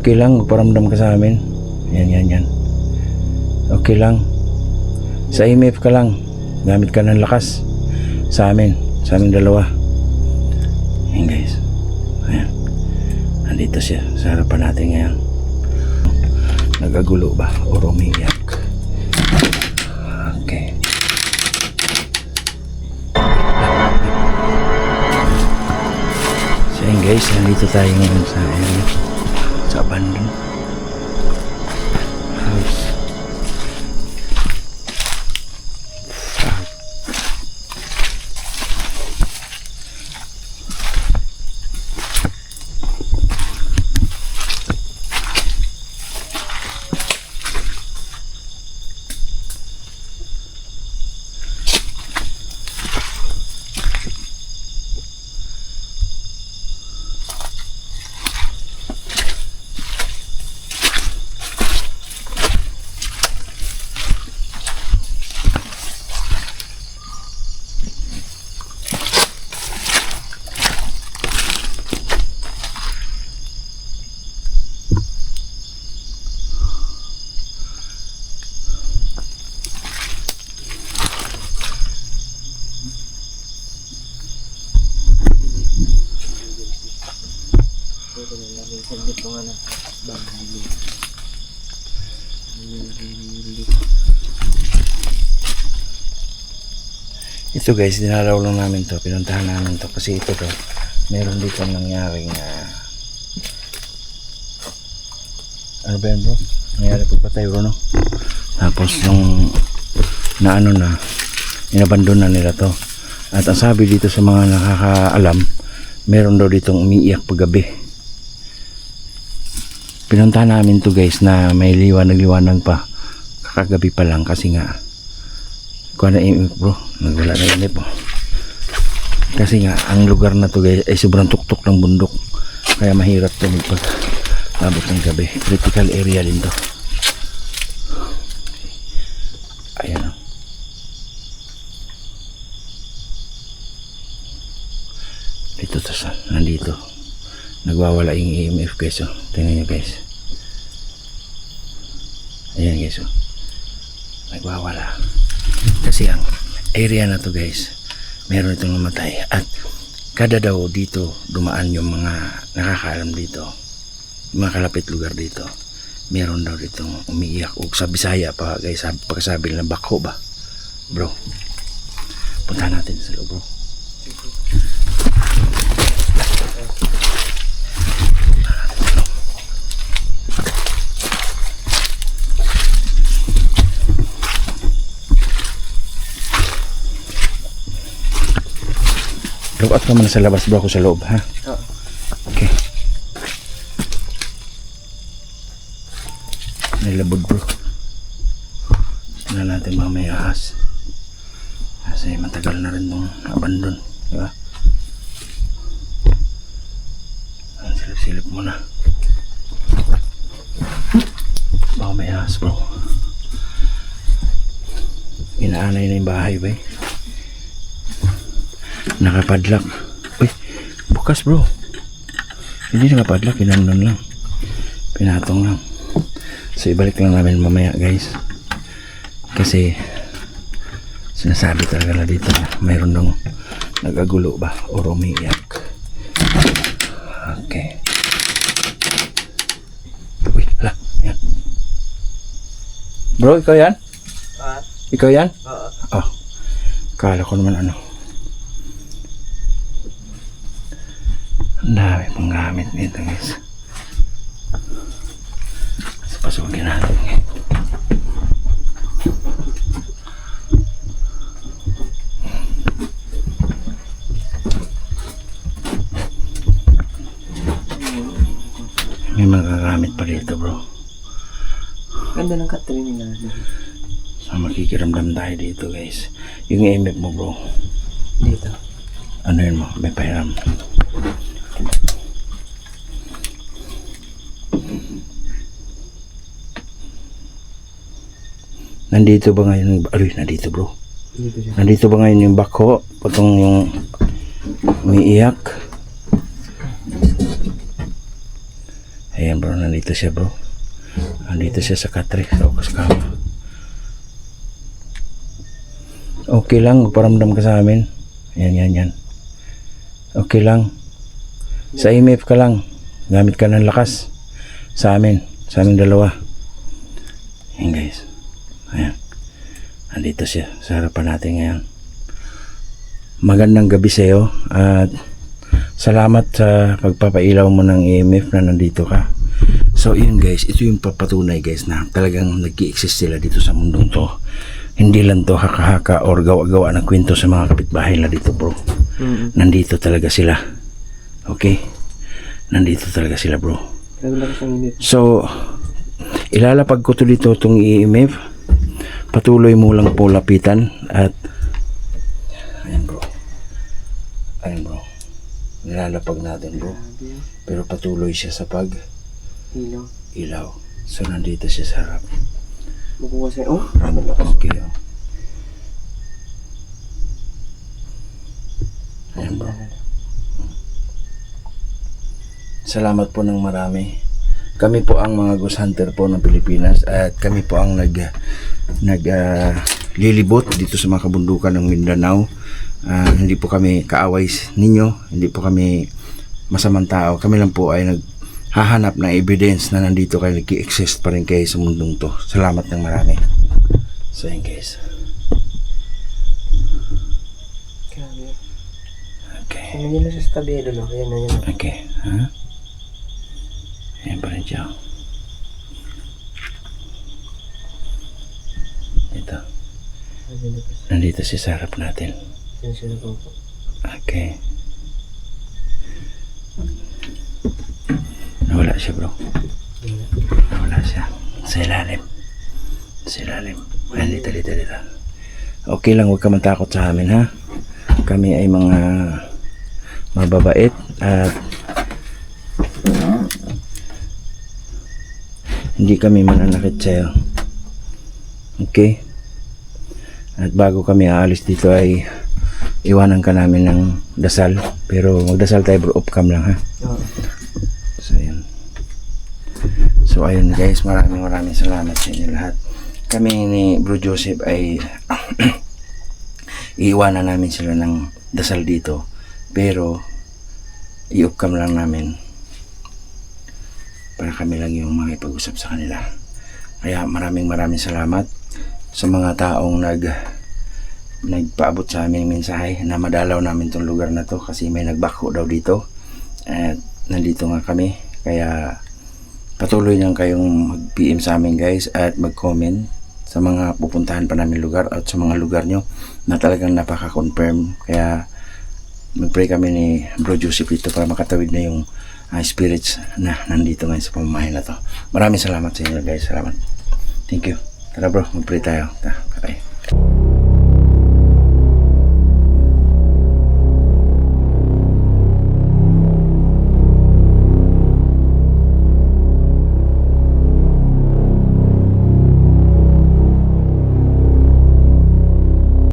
Okay lang, paramdam ka sa amin. Yan, yan, yan. Okay lang. Sa IMF ka lang. Gamit ka ng lakas. Sa amin. Sa amin dalawa. Yan guys. Ayan. Nandito siya sa harapan natin ngayon. Nagagulo ba? O umiiyak? Okay. So yun guys, nandito tayo ngayon sa area. Sa abandoned Ito guys, dinalaw lang namin to. Pinuntahan namin to kasi ito to. Meron dito nangyaring uh, ano ba yan bro? Nangyari pagpatay bro no? Tapos yung na ano na inabandon na nila to. At ang sabi dito sa mga nakakaalam, meron daw ditong umiiyak paggabi. Pinuntahan namin to guys na may liwanag-liwanag pa. Kakagabi pa lang kasi nga kuha na imip bro. Nagwala na imip oh. kasi nga ang lugar na to guys ay sobrang tuktok ng bundok. Kaya mahirap to pag abot ng gabi. Critical area din to ayan oh. dito to sa nandito nagwawala yung EMF guys oh. tingnan nyo guys. Ayan guys oh. nagwawala. Kasi ang area na to guys meron itong namatay. At kada daw dito dumaan yung mga nakakaalam dito yung mga kalapit lugar dito meron daw ditong umiiyak. O sa Bisaya pa guys sabi, pagkasabi nila bako ba? Bro punta natin sa loob bro Look out ka muna sa labas bro ako sa loob ha? Oo. okay. May labod bro. Tingnan natin mga may ahas kasi matagal na rin itong abandon di ba? Ayan, silip-silip muna baka may ahas bro. Inaanay na yung bahay ba eh nakapadlock. Uy bukas bro. Hindi nakapadlock inanon lang. Pinatong lang. So ibalik lang namin mamaya guys. Kasi sinasabi talaga na dito na mayroon nung nagagulo ba o umiiyak okay. Uy hala yan. Bro ikaw yan? Ah, ikaw yan? Oo. oh kala ko naman ano dami pang gamit nito guys. So, pasukin natin. May mga gamit pa dito bro. Ganda ng katrin nila. So makikiramdam tayo dito guys. Yung imip mo bro. Dito. Ano yun mo? May pahiram. Nandito ba ngayon yung... Aroy, nandito bro. Dito siya. Nandito ba ngayon yung bako? Patong yung umiiyak? Ayan bro, nandito siya bro. Nandito siya sa katre, sa Ocos Kama. Okay lang, paramdam ka sa amin. Yan, yan, yan. Okay lang. Sa IMF ka lang. Gamit ka ng lakas. Sa amin. Sa aming dalawa. Yan guys. Ayan. Andito siya sa harapan natin ngayon. Magandang gabi sa iyo at salamat sa pagpapailaw mo ng EMF na nandito ka. So yun guys, ito yung papatunay guys na talagang nag exist sila dito sa mundong to. Hindi lang to haka-haka or gawa-gawa ng kwento sa mga kapitbahay na dito bro. Mm. Nandito talaga sila. Okay? Nandito talaga sila bro. So, ilalapag ko to dito itong EMF. Patuloy mo lang po lapitan at ayan bro. Ayan bro. Nilalapag natin bro. Pero patuloy siya sa pag Ilaw. ilaw. So, nandito siya sa harap. Makuha sa'yo. Oh, lakas. Okay. Oh. Ayan bro. Salamat po ng marami. Kami po ang mga ghost hunter po ng Pilipinas at kami po ang nag nag ah, lilibot dito sa mga kabundukan ng Mindanao. Ah, hindi po kami kaaway ninyo, hindi po kami masamang tao. Kami lang po ay naghahanap ng evidence na nandito kayo nag-exist pa rin kayo sa mundong to. Salamat ng marami. So yun guys. Grabe. Okay. Ano yun sa tabi, lolo? Ayan na yun. Okay. Ha? Ayan siya. Ito. Nandito si sa harap natin. Okay. Nawala siya bro. Nawala siya. Sa ilalim. Sa ilalim. Ayan, dito, dito. Okay lang, huwag ka matakot sa amin ha. Kami ay mga mababait at hindi kami mananakit sa'yo. Okay? At bago kami aalis dito ay iwanan ka namin ng dasal. Pero magdasal tayo bro, off cam lang ha. So, ayun. So, ayun guys, maraming maraming salamat sa inyo lahat. Kami ni Bro Joseph ay iiwanan namin sila ng dasal dito. Pero, i-upcam lang namin para kami lang yung makipag-usap sa kanila. Kaya maraming maraming salamat sa mga taong nag nagpaabot sa amin ng mensahe na madalaw namin tong lugar na to kasi may nagbako daw dito. At nandito nga kami. Kaya patuloy lang kayong mag-PM sa amin guys at mag-comment sa mga pupuntahan pa namin lugar at sa mga lugar nyo na talagang napaka-confirm. Kaya mag-pray kami ni Bro Joseph dito para makatawid na yung ah, spirits na nandito ngayon sa pamamahay na to. Maraming salamat sa inyo guys. Salamat. Thank you. Tara bro, mag-pray tayo. Ta, bye.